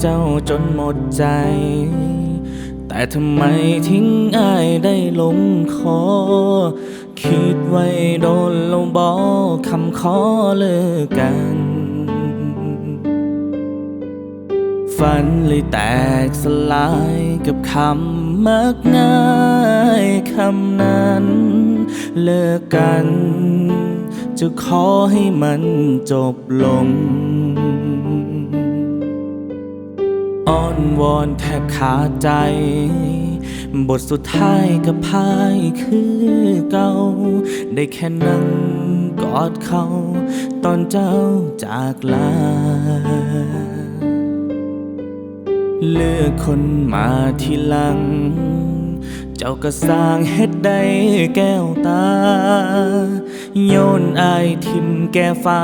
เจ้าจนหมดใจ แต่ทำไมทิ้งอายได้ลงคอ คิดไว้โดนแลงบอกคำขอเลิกกัน ฝันเลยแตกสลายกับคำมักง่ายคำนั้น เลิกกัน จะขอให้มันจบลง อ้อนวอนแทบขาดใจ บทสุดท้ายกับพายคือเก่า ได้แค่นั่งกอดเขา ตอนเจ้าจากลา เลือกคนมาทีหลัง เจ้าก็สร้างเฮ็ดได้แก้วตา โยนอายทิมแก้ฟ้า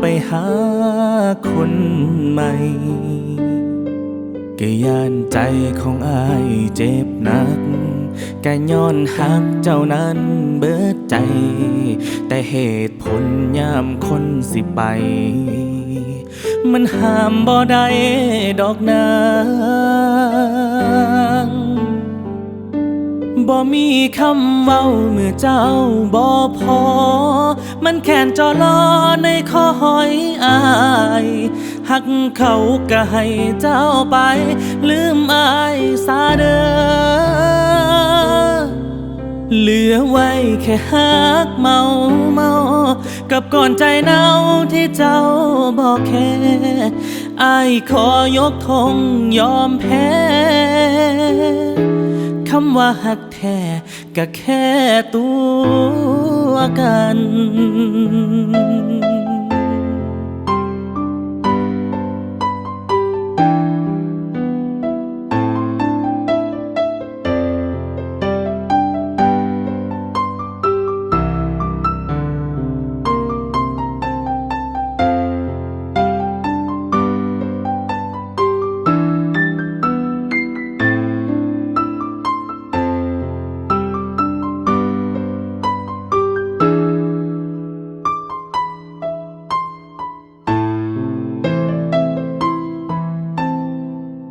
ไปหาคนใหม่ ก็ย่านใจของอายเจ็บหนักก็ย้อนหักเจ้านั้นเบิดใจ แต่เหตุผลยามคนสิไป มันห้ามบ่ได้ดอกนางบ่มีคำเว้าเมื่อเจ้าบ่พอ มันแค่นจอลอในคอหอยอา หักเขาก็ให้เจ้าไป ลืมอายซาเด้อเหลือไว้แค่หักเมาเมา กับก่อนใจเน่าที่เจ้าบอกแค่อายขอยกธงยอมแพ้คำว่าหักแท้ก็แค่ตัวกัน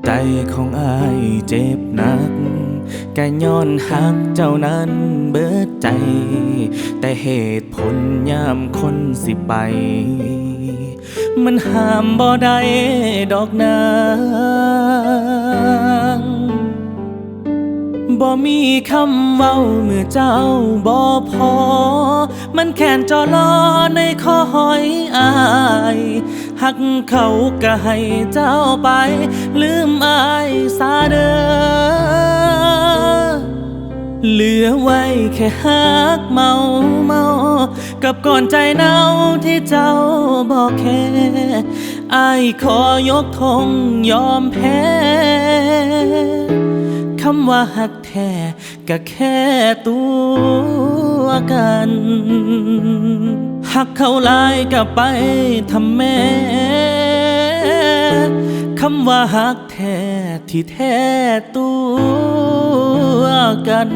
ใจของอายเจ็บหนักแกย้อนหักเจ้านั้นเบิดใจ แต่เหตุผลยามคนสิไป มันห้ามบ่ได้ดอกนางบ่มีคำเว้าเมื่อเจ้าบ่พอ มันแค่นจอลอในคอหอยอาย หักเขาก็ให้เจ้าไป ลืมอายซาเดอเหลือไว้แค่หักเมาเมา กับก่อนใจเน่าที่เจ้าบอกแค่อายขอยกธงยอมแพ้คำว่าหักแท้ก็แค่ตัวกันหักเขาลายกับไปทำแม่ ว่าหักแท้ที่แท้ตัวกัน